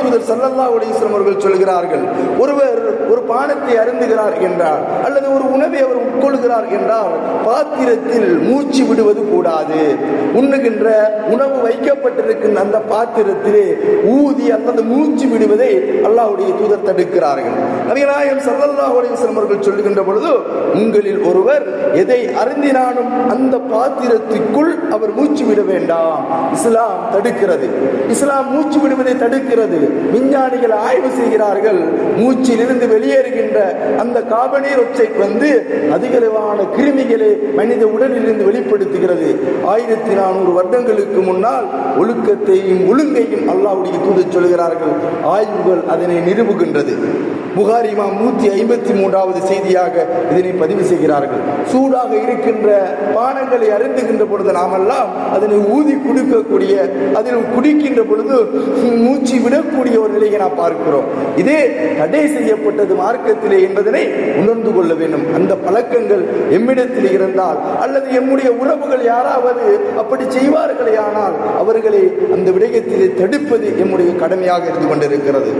தூதர் சல்லல்லா அலைஹி அவர்கள் சொல்கிறார்கள் ஒருவர் ஒரு பானத்தை அருந்துகிறார் என்றால் அல்லது ஒரு உணவை அவர் உட்கொள்கிறார் என்றால் பாத்திரத்தில் மூச்சு விடுவது கூடாது. உண்ணுகின்ற உணவு வைக்கப்பட்டிருக்கின்ற அந்த பாத்திரத்திலே ஊதி அல்லது மூச்சு விடுவதை அல்லாஹுடைய தூதர் தடுக்கிறார்கள். நவீனாயம் சல்லல்லா அலைஹி அவர்கள் சொல்லுகின்ற பொழுது உங்களில் ஒருவர் எதை அருந்தினாலும் அந்த பாத்திரத்திற்குள் அவர் மூச்சு விட வேண்டாம். இஸ்லாம் தடுக்கிறது. இஸ்லாம் மூச்சு விடுவதை தடுக்கிறது. விஞ்ஞானிகள் ஆய்வு செய்கிறார்கள். மூச்சிலிருந்து வெளியேறுகின்ற அந்த காபனீர் ஆக்சைடு வந்து அதிகளவான கிருமிகளை மனித உடலிலிருந்து வெளிப்படுத்துகிறது. ஆயிரத்தி நானூறு வருடங்களுக்கு முன்னால் ஒழுக்கத்தையும் ஒழுங்கையும் அல்லாவுடைய தூது சொல்கிறார்கள். ஆய்வுகள் அதனை நிறுவுகின்றது புகாரிமா நூத்தி ஐம்பத்தி மூன்றாவது செய்தியாக இதனை பதிவு செய்கிறார்கள். சூடாக இருக்கின்ற பானங்களை அருந்துகின்ற பொழுது நாமெல்லாம் அதனை ஊதி குடிக்கக்கூடிய அதில் குடிக்கின்ற பொழுது மூச்சு இருக்கக்கூடிய ஒரு நிலையை நாம் பார்க்கிறோம். இதே தடை செய்யப்பட்டது மார்க்கத்திலே என்பதனை உணர்ந்து கொள்ள வேண்டும். அந்த பழக்கங்கள் எம்மிடத்தில் இருந்தால் அல்லது எம்முடைய உறவுகள் யாராவது அப்படி செய்வார்களே ஆனால் அவர்களை அந்த விடயத்திலே தடுப்பது எம்முடைய கடமையாக இருந்து கொண்டிருக்கிறது.